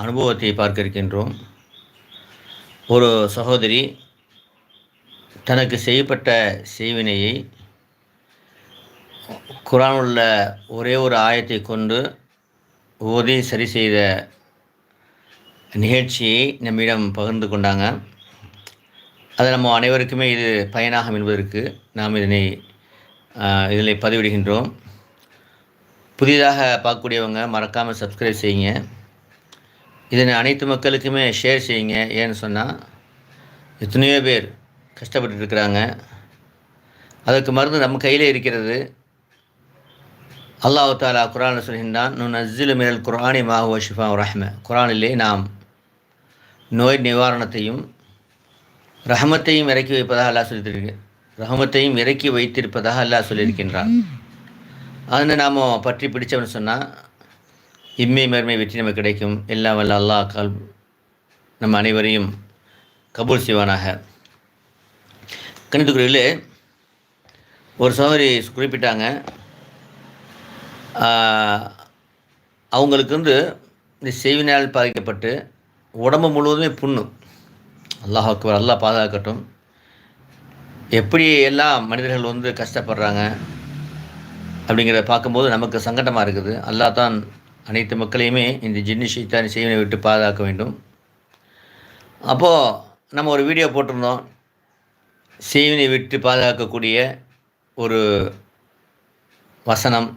அனுபவத்தை பார்க்க இருக்கின்றோம் ஒரு சகோதரி தனக்கு செய்யப்பட்ட செய்வினையை குரான் உள்ள ஒரே ஒரு ஆயத்தை கொண்டு ஓதி சரி செய்த நிகழ்ச்சியை நம்மிடம் பகிர்ந்து கொண்டாங்க. அது நம்ம அனைவருக்குமே இது பயனாகும் என்பதற்கு நாம் இதனை இதில் பதிவிடுகின்றோம். புதிதாக பார்க்கக்கூடியவங்க மறக்காமல் சப்ஸ்கிரைப் செய்யுங்க. இதனை அனைத்து மக்களுக்குமே ஷேர் செய்யுங்க. ஏன்னு சொன்னால் எத்தனையோ பேர் கஷ்டப்பட்டு இருக்கிறாங்க. அதற்கு மருந்து நம்ம கையிலே இருக்கிறது. அல்லாஹு தாலா குரான் சொல்கின்றான் நுன் அஸ்ஸிலு மினல் குரானி மாஹுவ ஷிஃபா ரஹ்ம. குரானிலே நாம் நோய் நிவாரணத்தையும் ரஹமத்தையும் இறக்கி வைப்பதாக அல்லாஹ் சொல்லியிருக்க ரஹமத்தையும் இறக்கி வைத்திருப்பதாக அல்லாஹ் சொல்லியிருக்கின்றான். அதனை நாம் பற்றி பிடிச்சவன் சொன்னால் இம்மை மருமை வெற்றி நமக்கு கிடைக்கும். எல்லாம் வல்ல அல்லாஹ் கால் நம்ம அனைவரையும் கபூல் செய்வானாக. கணித்துக்குறியில் ஒரு சகோதரி குறிப்பிட்டாங்க. அவங்களுக்கு வந்து இந்த செய்வினால் பாதிக்கப்பட்டு உடம்பு முழுவதுமே புண்ணு அல்லாஹ் அக்பர் அல்லாஹ் பாதுகாக்கட்டும். எப்படி எல்லாம் மனிதர்கள் வந்து கஷ்டப்படுறாங்க அப்படிங்கிறத பார்க்கும்போது நமக்கு சங்கடமாக இருக்குது. அல்லா தான் அனைத்து மக்களையுமே இந்த ஜின்னி ஷைத்தான் செய்வனை விட்டு பாதுகாக்க வேண்டும். அப்போது நம்ம ஒரு வீடியோ போட்டிருந்தோம். செய்வினை விட்டு பாதுகாக்கக்கூடிய ஒரு வசனம்.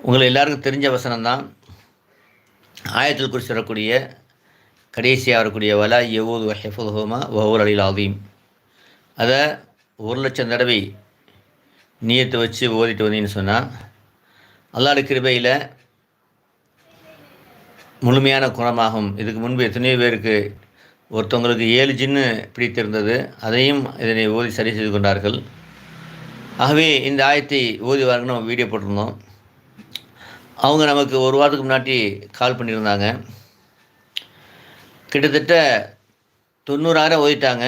உங்களை எல்லாருக்கும் தெரிஞ்ச வசனம் தான் ஆயத்தில் குறித்து வரக்கூடிய கடைசியாக வரக்கூடிய வலா எவ்வளவு ஹெஃபுல்ஹோமா ஒவ்வொரு அலில் ஆதீம் அதை ஒரு லட்சம் தடவை நீயத்தை வச்சு ஓதிட்டு வந்தீங்கன்னு சொன்னால் அல்லாட கிருபையில் முழுமையான குணமாகும். இதுக்கு முன்பு எத்தனையோ பேருக்கு ஒருத்தவங்களுக்கு ஏழு ஜின்னு பிடித்திருந்தது. அதையும் இதனை ஓதி சரி செய்து கொண்டார்கள். ஆகவே இந்த ஆயத்தை ஓதி வாருங்க நம்ம வீடியோ போட்டிருந்தோம். அவங்க நமக்கு ஒரு வாரத்துக்கு முன்னாடி கால் பண்ணியிருந்தாங்க. கிட்டத்தட்ட தொண்ணூறாயிரம் ஓதிட்டாங்க.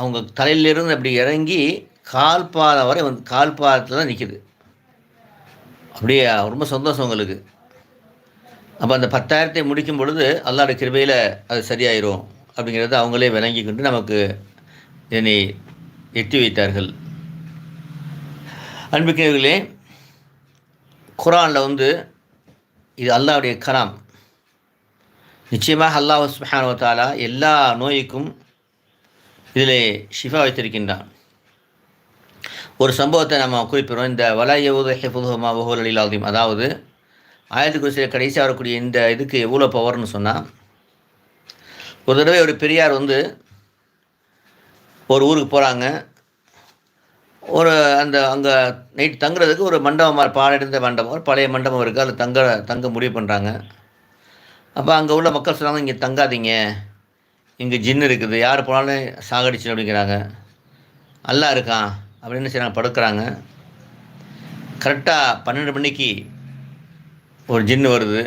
அவங்க தலையிலிருந்து அப்படி இறங்கி கால் பாதம் வரை வந்து கால் பாதத்தில் தான் நிற்கிது அப்படியே ரொம்ப சந்தோஷம் உங்களுக்கு அப்போ அந்த பத்தாயிரத்தை முடிக்கும் பொழுது அல்லாட கிருபையில் அது சரியாயிரும் அப்படிங்கிறத அவங்களே விளங்கி கொண்டு நமக்கு இதனை எட்டி வைத்தார்கள். அன்புக்கிறவர்களே குரானில் வந்து இது அல்லாவுடைய கலாம். நிச்சயமாக அல்லாஹ் சுஹானுவத்தாலா எல்லா நோய்க்கும் இதில் ஷிஃபா வைத்திருக்கின்றான். ஒரு சம்பவத்தை நம்ம குறிப்பிடுறோம். இந்த வலாயவுது ஹெஃபுதுமா வஹூல் அலிலாதீம் அதாவது ஆயிரத்தி குறிச்சியில் கடைசியாக வரக்கூடிய இந்த இதுக்கு எவ்வளோ பவர்னு சொன்னால் ஒரு தடவை ஒரு பெரியார் வந்து ஒரு ஊருக்கு போகிறாங்க ஒரு அந்த அங்கே நைட் தங்குறதுக்கு ஒரு மண்டபம் பாலடைந்த மண்டபம் ஒரு பழைய மண்டபம் இருக்குது அதில் தங்க தங்க முடிவு பண்ணுறாங்க அப்போ அங்கே உள்ள மக்கள் சொன்னாங்க இங்கே தங்காதீங்க. இங்கே ஜின்னு இருக்குது. யார் போனாலும் சாகடிச்சு அப்படிங்கிறாங்க. அல்லா இருக்கான். அப்படின்னு சரி படுக்கிறாங்க. கரெக்டாக பன்னெண்டு மணிக்கு ஒரு ஜின்னு வருது.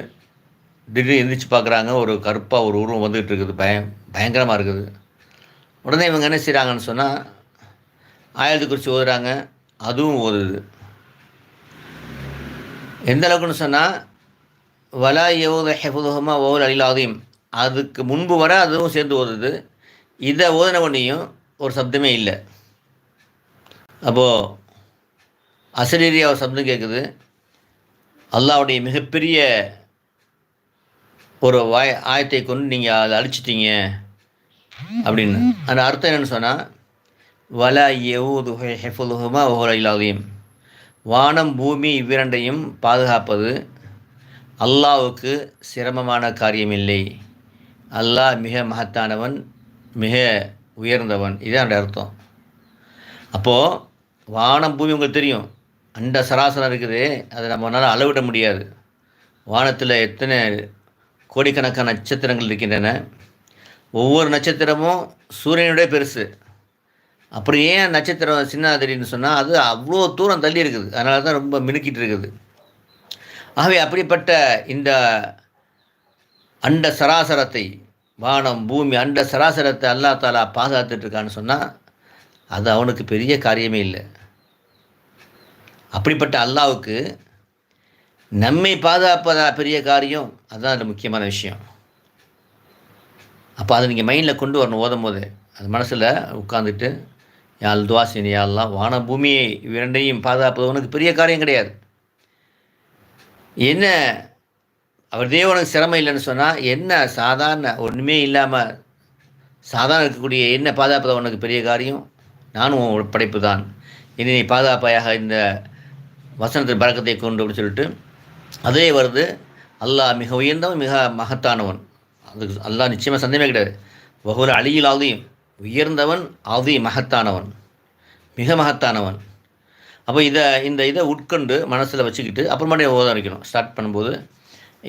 திடீர்னு எந்திரிச்சு பார்க்குறாங்க ஒரு கருப்பாக ஒரு உருவம் வந்துகிட்டு இருக்குது. பயம் பயங்கரமாக இருக்குது. உடனே இவங்க என்ன செய்கிறாங்கன்னு சொன்னால் ஆயுத குறித்து ஓதுறாங்க. அதுவும் ஓதுது. எந்த அளவுக்குன்னு சொன்னால் வலா எவ்வளோ ஹெஃபுதுஹமா ஓவர் அலிலாதையும் அதுக்கு முன்பு வர அதுவும் சேர்ந்து ஓதுது. இதை ஓதின ஒன்றையும் ஒரு சப்தமே இல்லை. அப்போது அசரீரியாக ஒரு சப்தம் கேட்குது அல்லாவுடைய மிகப்பெரிய ஒரு வாய் ஆயத்தை கொண்டு நீங்கள் அதை அழிச்சிட்டீங்க அப்படின்னு. அந்த அர்த்தம் என்னென்னு சொன்னால் வல எவுது ஹெஃபுலுஹுமா இல்லாதையும் வானம் பூமி இவ்விரண்டையும் பாதுகாப்பது அல்லாவுக்கு சிரமமான காரியமில்லை. அல்லாஹ் மிக மகத்தானவன் மிக உயர்ந்தவன். இதுதான் அர்த்தம். அப்போது வானம் பூமி உங்களுக்கு தெரியும். அண்ட சராசரம் இருக்குது. அதை நம்மளால் அளவிட முடியாது. வானத்தில் எத்தனை கோடிக்கணக்கான நட்சத்திரங்கள் இருக்கின்றன. ஒவ்வொரு நட்சத்திரமும் சூரியனுடைய பெருசு. அப்படி ஏன் நட்சத்திரம் சின்ன தெரியுன்னு சொன்னால் அது அவ்வளோ தூரம் தள்ளி இருக்குது. அதனால தான் ரொம்ப மினுக்கிட்டு இருக்குது. ஆகவே அப்படிப்பட்ட இந்த அண்ட சராசரத்தை வானம் பூமி அண்ட சராசரத்தை அல்லா தாலா பாதுகாத்துட்ருக்கான்னு சொன்னால் அது அவனுக்கு பெரிய காரியமே இல்லை. அப்படிப்பட்ட அல்லாவுக்கு நம்மை பாதுகாப்பதா பெரிய காரியம்? அதுதான் அதில் முக்கியமான விஷயம். அப்போ அதை நீங்கள் மைண்டில் கொண்டு வரணும் ஓதும் போது அது மனசில் உட்காந்துட்டு யாழ் துவாசினி யாழ்லாம் வான பூமியை இரண்டையும் பாதுகாப்பது உனக்கு பெரிய காரியம் கிடையாது. என்ன அவர் தேவனுக்கு சிரமம் இல்லைன்னு சொன்னால் என்ன சாதாரண ஒன்றுமே இல்லாமல் சாதாரண இருக்கக்கூடிய என்ன பாதுகாப்பது உனக்கு பெரிய காரியம்? நானும் படைப்பு தான் இனி பாதுகாப்பாயாக இந்த வசனத்தின் பழக்கத்தை கொண்டு அப்படின்னு சொல்லிட்டு அதே வருது அல்லாஹ் மிக உயர்ந்தவன் மிக மகத்தானவன். அதுக்கு அல்லாஹ் நிச்சயமாக சந்தேகமே கிடையாது. ஒவ்வொரு அழியில் ஆதியும் உயர்ந்தவன் ஆதி மகத்தானவன் மிக மகத்தானவன். அப்போ இதை இந்த இதை உட்கொண்டு மனசில் வச்சுக்கிட்டு அப்புறமாட்டே ஓத வைக்கணும் ஸ்டார்ட் பண்ணும்போது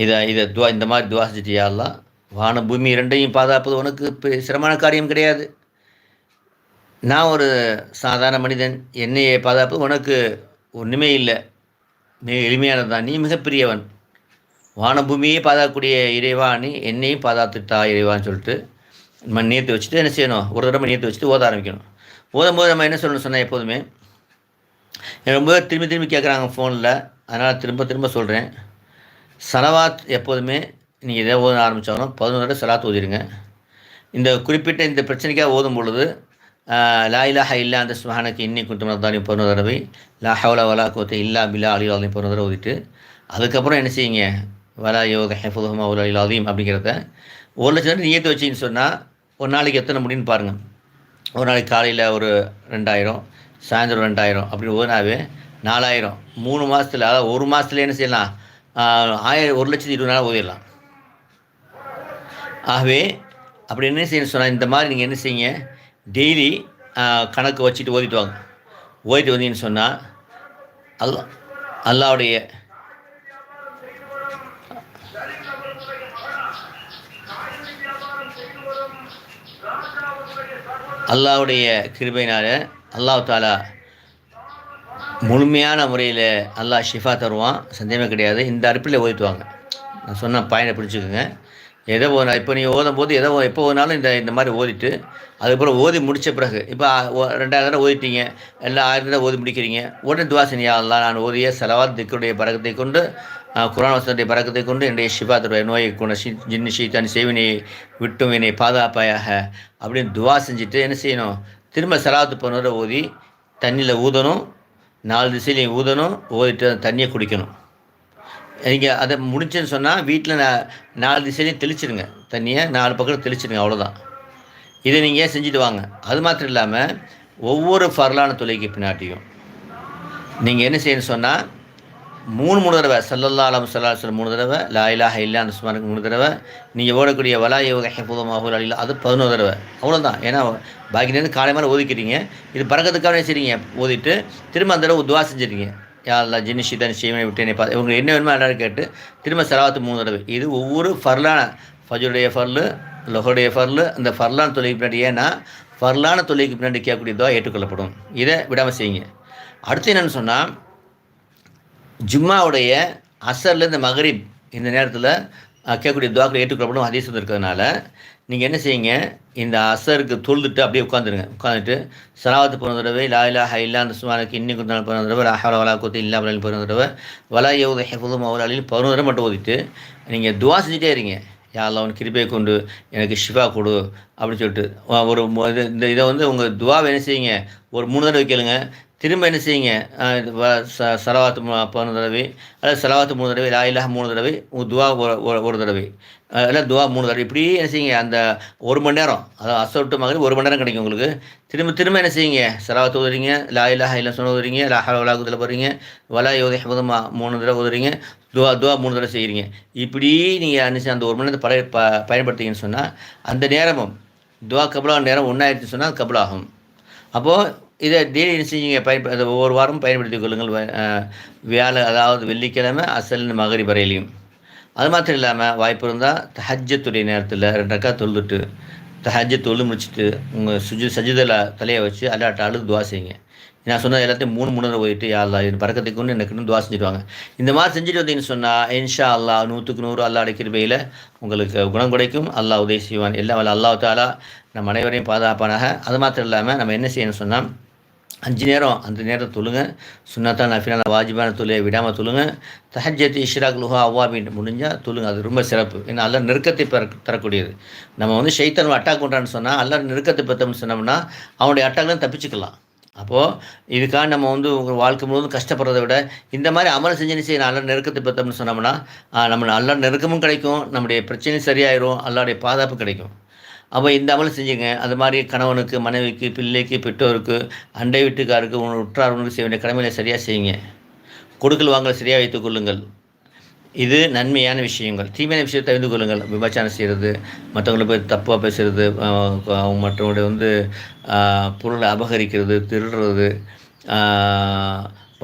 இதை இதை துவா இந்த மாதிரி துவா செஞ்சிட்டியா எல்லாம் வான பூமி இரண்டையும் பாதுகாப்பது உனக்கு சிரமமான காரியம் கிடையாது. நான் ஒரு சாதாரண மனிதன் என்னையை பாதுகாப்பது உனக்கு ஒன்றுமே இல்லை. மிக எளிமையானது தான் நீ மிகப்பெரியவன். வானபூமியே பாதாக்கூடிய இறைவா நீ என்னையும் பாதாத்துட்டா இறைவான்னு சொல்லிட்டு நம்ம நேற்று வச்சுட்டு என்ன செய்யணும்? ஒரு தடவை நேற்று வச்சுட்டு ஓத ஆரம்பிக்கணும். ஓதும் போது நம்ம என்ன சொல்லணும் சொன்னால் எப்போதுமே எனக்கு ரொம்ப திரும்பி திரும்பி கேட்குறாங்க ஃபோனில் அதனால் திரும்ப திரும்ப சொல்கிறேன் சலவாத் எப்போதுமே நீங்கள் எதை ஓத ஆரம்பித்தாலும் பதினொரு தடவை சலாத் ஓதிடுங்க இந்த குறிப்பிட்ட இந்த பிரச்சனைக்காக ஓதும் பொழுது லா இலாஹா இல்லா அந்த சுஹானக்கு இன்னி குண்டும் தானி பதினொரு தடவை. லா ஹவுல வலா கோத்தை இல்லா பில்லா அலி அலி பதினொரு தடவை ஓதிட்டு அதுக்கப்புறம் என்ன செய்யுங்க? வலா யோக ஹெஃபுஹமா உலா அலி அலீம் அப்படிங்கிறத ஒரு லட்சம் நியத்து வச்சிங்கன்னு சொன்னால் ஒரு நாளைக்கு எத்தனை முடியும்னு பாருங்கள் ஒரு நாளைக்கு காலையில் ஒரு ரெண்டாயிரம் சாயந்தரம் ரெண்டாயிரம் அப்படி ஓனாவே நாலாயிரம். மூணு மாதத்தில் அதாவது ஒரு மாதத்தில் என்ன செய்யலாம்? ஆயிரம் ஒரு லட்சத்தி இருபது நாள் ஓதிடலாம். ஆகவே அப்படி என்ன செய்யணும் சொன்னால் இந்த மாதிரி நீங்கள் என்ன செய்யுங்க? டெய்லி கணக்கு வச்சுட்டு ஓதிட்டு வாங்க. ஓதிட்டு வந்தீங்கன்னு சொன்னால் அல்லா அல்லாவுடைய அல்லாவுடைய கிருபையினால் அல்லாஹ் தாலா முழுமையான முறையில் அல்லாஹ் ஷிஃபா தருவான். சந்தேகமே கிடையாது. இந்த அடுப்பில் ஓதிட்டுவாங்க நான் சொன்ன பயனை பிடிச்சிக்கோங்க எதை ஓ இப்போ நீங்கள் ஓதும் போது எதை ஓ- எப்போ ஓதினாலும் இந்த இந்த மாதிரி ஓதிட்டு அதுக்கப்புறம் ஓதி முடித்த பிறகு இப்போ ரெண்டாயிரம் தடவை ஓதிட்டீங்க எல்லாம் ஆயிரம் தடவை ஓதி முடிக்கிறீங்க உடனே துவாசனியா அல்லா நான் ஓதிய செலவாத் திக்குடைய பறக்கத்தை கொண்டு குரான் குர்ஆன் வசனத்தை பறக்கத்தை கொண்டு என்னுடைய சிவாத்துடைய நோயை குண சி ஜின்னு சீத்தான் சேவினை விட்டும் என்னை பாதுகாப்பாயாக அப்படின்னு துவா செஞ்சுட்டு என்ன செய்யணும் திரும்ப செலவாத்து போனோட ஓதி தண்ணியில் ஊதணும் நாலு திசையிலையும் ஊதணும் ஓதிட்டு அந்த தண்ணியை குடிக்கணும். நீங்கள் அதை முடிச்சுன்னு சொன்னால் வீட்டில் நான் நாலு திசையிலையும் தெளிச்சிடுங்க தண்ணியை நாலு பக்கம் தெளிச்சிடுங்க அவ்வளோதான் இதை நீங்கள் செஞ்சுட்டு வாங்க? அது மாத்திரம் இல்லாமல் ஒவ்வொரு ஃபரலான தொலைக்கு பின்னாட்டியும் நீங்கள் என்ன செய்யணும்னு சொன்னால் மூணு மூணு தடவை சல்லல்லா அலம் சல்லா சொல்ல மூணு தடவை லாயிலாக இல்லான்னு இல்லா அந்த சுமாருக்கு மூணு தடவை நீங்கள் ஓடக்கூடிய வலா யோக ஹெஃபுதமாஹூல் அலிலா அது பதினோரு தடவை அவ்வளோதான் ஏன்னா பாக்கி நேரம் காலை மாதிரி ஒதுக்கிறீங்க இது பறக்கிறதுக்காக செய்றீங்க ஓதிட்டு திரும்ப அந்த தடவை துவா செஞ்சுருக்கீங்க. யா அல்லா ஜினி ஷிதான் ஷீவனை விட்டேனே பார்த்து இவங்க என்ன வேணுமோ எல்லாரும் கேட்டு திரும்ப செலவாத்து மூணு தடவை. இது ஒவ்வொரு ஃபர்லான ஃபஜுடைய ஃபர்லு லொஹோடைய ஃபர்லு அந்த ஃபர்லான தொழிலுக்கு பின்னாடி ஏன்னா ஃபர்லான தொழிலுக்கு பின்னாடி கேட்கக்கூடிய துவா ஏற்றுக்கொள்ளப்படும். இதை விடாமல் செய்யுங்க. அடுத்து என்னென்னு சொன்னால் ஜும்மாவுடைய அசர்ல இந்த மகரிப் இந்த நேரத்தில் கேட்கக்கூடிய துவாக்கள் ஏற்றுக்கொள்ளப்படும் ஹதீஸ் இருக்கிறதுனால நீங்கள் என்ன செய்யுங்க? இந்த அசருக்கு தொழுதுட்டு அப்படியே உட்காந்துருங்க உட்காந்துட்டு சலாவத்து போன தடவை லா இல்லா ஹைல்லா அந்த சுமாருக்கு இன்னி குந்தாலும் போன தடவை லஹால வலா கொத்து இல்லா பலன் போன தடவை வலா யோத ஹெஃபுதும் அவராலில் பதினோரு தடவை மட்டும் ஓதிட்டு நீங்கள் துவா செஞ்சுட்டே இருங்க. யாரில் அவன் கிருபையை கொண்டு எனக்கு ஷிஃபா கொடு அப்படின்னு சொல்லிட்டு. ஒரு இது- இந்த இதை வந்து உங்கள் துவா என்ன செய்யுங்க? ஒரு மூணு தடவை கேளுங்க. திரும்ப என்ன செய்யுங்க? வ- ச சலவாத்து பதினொரு தடவை அல்லது சலவாத்து மூணு தடவை லா மூணு தடவை உங்கள் துவா ஒரு ஒரு- தடவை. இல்லை துவா மூணு தடவை. இப்படி என்ன செய்யுங்க? அந்த ஒரு மணி நேரம் அதாவது அசோட்டு மகளிர் ஒரு மணி நேரம் கிடைக்கும் உங்களுக்கு. திரும்ப திரும்ப என்ன செய்யுங்க? சலவாத்து உதறீங்க லாயிலாக இல்லை சொன்ன உதறீங்க லாஹா ஹல போகிறீங்க வலா யோதை ஹபதமா மூணு தடவை உதறீங்க துவா துவா மூணு தடவை செய்கிறீங்க இப்படி நீங்கள் அனுசரி அந்த ஒரு மணி நேரத்தை பய ப பயன்படுத்திங்கன்னு சொன்னால் அந்த நேரமும் துவா கபலாக நேரம் ஒன்றாயிடுச்சு சொன்னால் கபலாகும். அப்போது இதை டெய்லி என்ன பயன்ப அதை ஒவ்வொரு வாரமும் பயன்படுத்திக் கொள்ளுங்கள். வியாழ அதாவது வெள்ளிக்கிழமை அசல் மகரி வரையிலையும். அது மாத்திரம் இல்லாமல் வாய்ப்பு இருந்தால் தஹஜத்துடைய நேரத்தில் ரெண்டக்கா தொழுதுட்டு தஹஜ தொழு முடிச்சுட்டு உங்கள் சுஜி சஜிதில் தலையை வச்சு அல்லாட்ட அழுது துவா செய்யுங்க. நான் சொன்னது எல்லாத்தையும் மூணு மூணு போயிட்டு யாழ்லா அல்லா இது பறக்கத்தை கொண்டு எனக்கு துவா செஞ்சுருவாங்க. இந்த மாதிரி செஞ்சுட்டு வந்தீங்கன்னு சொன்னால் இன்ஷா அல்லாஹ் நூற்றுக்கு நூறு அல்லாஹ் கிருபையில் உங்களுக்கு குணம் கிடைக்கும். அல்லாஹ் உதவி செய்வான். எல்லாம் அல்லா தாலா நம்ம அனைவரையும் பாதுகாப்பானாக. அது மாத்திரம் இல்லாமல் நம்ம என்ன செய்யணும்னு சொன்னால் அஞ்சு நேரம் அந்த நேரம் தொழுங்க. சுண்ணத்தா நஃபிலான வாஜிபான தொழிலை விடாமல் தொழுங்க. தஹஜத் இஷ்ராக் லுஹா அவ்வாபின் முடிஞ்சால் தொழுங்க. அது ரொம்ப சிறப்பு. ஏன்னா அல்ல நெருக்கத்தை பெற தரக்கூடியது. நம்ம வந்து ஷைத்தன் அட்டாக் பண்ணுறான்னு சொன்னால் அல்ல நெருக்கத்தை பெற்றோம்னு சொன்னோம்னா அவனுடைய அட்டாக்லாம் தப்பிச்சுக்கலாம். அப்போது இதுக்காக நம்ம வந்து உங்கள் வாழ்க்கை முழுவதும் கஷ்டப்படுறதை விட இந்த மாதிரி அமல் செஞ்சு செய்ய நல்ல நெருக்கத்தை பெற்றோம்னு சொன்னோம்னா நம்ம நல்ல நெருக்கமும் கிடைக்கும். நம்முடைய பிரச்சனையும் சரியாயிரும். அல்லாடைய பாதுகாப்பு கிடைக்கும். அப்போ இந்த அமல் செஞ்சுங்க. அது மாதிரி கணவனுக்கு மனைவிக்கு பிள்ளைக்கு பெற்றோருக்கு அண்டை வீட்டுக்காருக்கு உன் உற்றார்களுக்கு செய்ய வேண்டிய கடமைகளை சரியாக செய்யுங்க. கொடுக்கல் வாங்கல் சரியாக வைத்துக் கொள்ளுங்கள். இது நன்மையான விஷயங்கள். தீமையான விஷயத்தை தெரிந்து கொள்ளுங்கள். விபச்சாரம் செய்கிறது மற்றவங்களை போய் தப்பாக பேசுகிறது அவங்க மற்றவங்களுடைய வந்து பொருளை அபகரிக்கிறது திருடுறது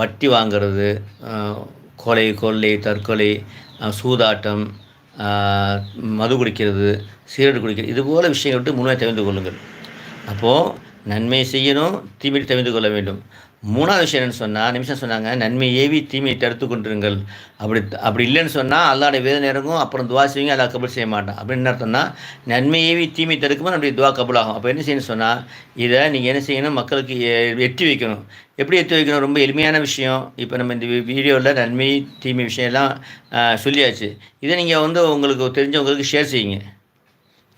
வட்டி வாங்கிறது கொலை கொள்ளை தற்கொலை சூதாட்டம் மது குடிக்கிறது சீரடு குடிக்கிறது இது போல் விஷயங்கள் விட்டு முழுமையாக தெரிந்து கொள்ளுங்கள். அப்போது நன்மை செய்யணும் தீமை தெரிந்து கொள்ள வேண்டும். மூணாவது விஷயம் என்னென்னு சொன்னால் நிமிஷம் சொன்னாங்க நன்மை ஏவி தீமையை தடுத்து கொண்டிருங்கள். அப்படி அப்படி இல்லைன்னு சொன்னால் அல்லாடைய வேதனை இறங்கும் அப்புறம் துவா செய்வீங்க அதை கபுல் செய்ய மாட்டோம் அப்படின்னு என்ன அர்த்தம்னா நன்மை ஏவி தீமை தடுக்கும்போது நம்முடைய துவா கபுல் ஆகும் அப்போ என்ன செய்யணும்னு சொன்னால் இதை நீங்கள் என்ன செய்யணும் மக்களுக்கு எட்டி வைக்கணும். எப்படி எடுத்து வைக்கணும்? ரொம்ப எளிமையான விஷயம். இப்போ நம்ம இந்த வீடியோவில் நன்மை தீமை விஷயம்லாம் சொல்லியாச்சு. இதை நீங்கள் வந்து உங்களுக்கு தெரிஞ்சவங்களுக்கு ஷேர் செய்யுங்க.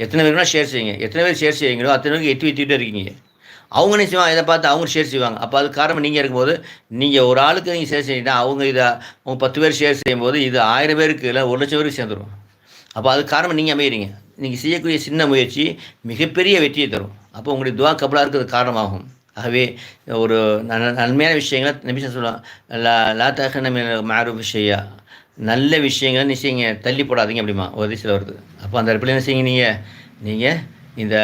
எத்தனை பேருனா ஷேர் செய்யுங்க. எத்தனை பேர் ஷேர் செய்யுங்களோ அத்தனை பேருக்கு எட்டி வைத்துக்கிட்டே இருக்கீங்க. அவங்க என்ன செய்வாங்க? இதை பார்த்து அவங்க ஷேர் செய்வாங்க. அப்போ அது காரணம் நீங்கள் இருக்கும்போது நீங்கள் ஒரு ஆளுக்கு நீங்கள் ஷேர் செய்யிட்டா அவங்க இதை அவங்க பத்து பேர் ஷேர் செய்யும்போது இது ஆயிரம் பேருக்கு இல்லை ஒரு லட்சம் பேருக்கு சேர்ந்துடும் அப்போ அது காரணம் நீங்கள் அமைகிறீங்க நீங்கள் செய்யக்கூடிய சின்ன முயற்சி மிகப்பெரிய வெற்றியை தரும். அப்போ உங்களுடைய துவா கபலாக இருக்கிறது காரணமாகும். ஆகவே ஒரு நன்மையான விஷயங்களை நிமிஷம் சொல்லலாம் லா லா தக மாறு விஷயா நல்ல விஷயங்களை நிச்சயங்க தள்ளி போடாதீங்க அப்படிமா ஒரு சில வருது. அப்போ அந்த இடத்துல என்ன செய்யுங்க நீங்கள் நீங்கள் இந்த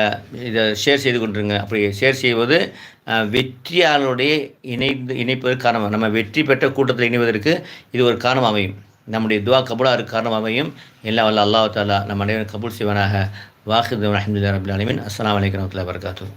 இதை ஷேர் செய்து கொண்டுருங்க. அப்படி ஷேர் செய்வது வெற்றியாளருடைய இணைந்து இணைப்பதற்கு காரணம் நம்ம வெற்றி பெற்ற கூட்டத்தில் இணைவதற்கு இது ஒரு காரணம் அமையும். நம்முடைய துவா கபூலாக காரணம் அமையும். எல்லா வல்ல அல்லாஹ் தாலா நம்ம அனைவரும் கபூல் செய்வனாக. வாஹித் அஹமதுல்லா ரபுல் அலமின் அஸ்லாம் வலைக்கம் வரகாத்தூர்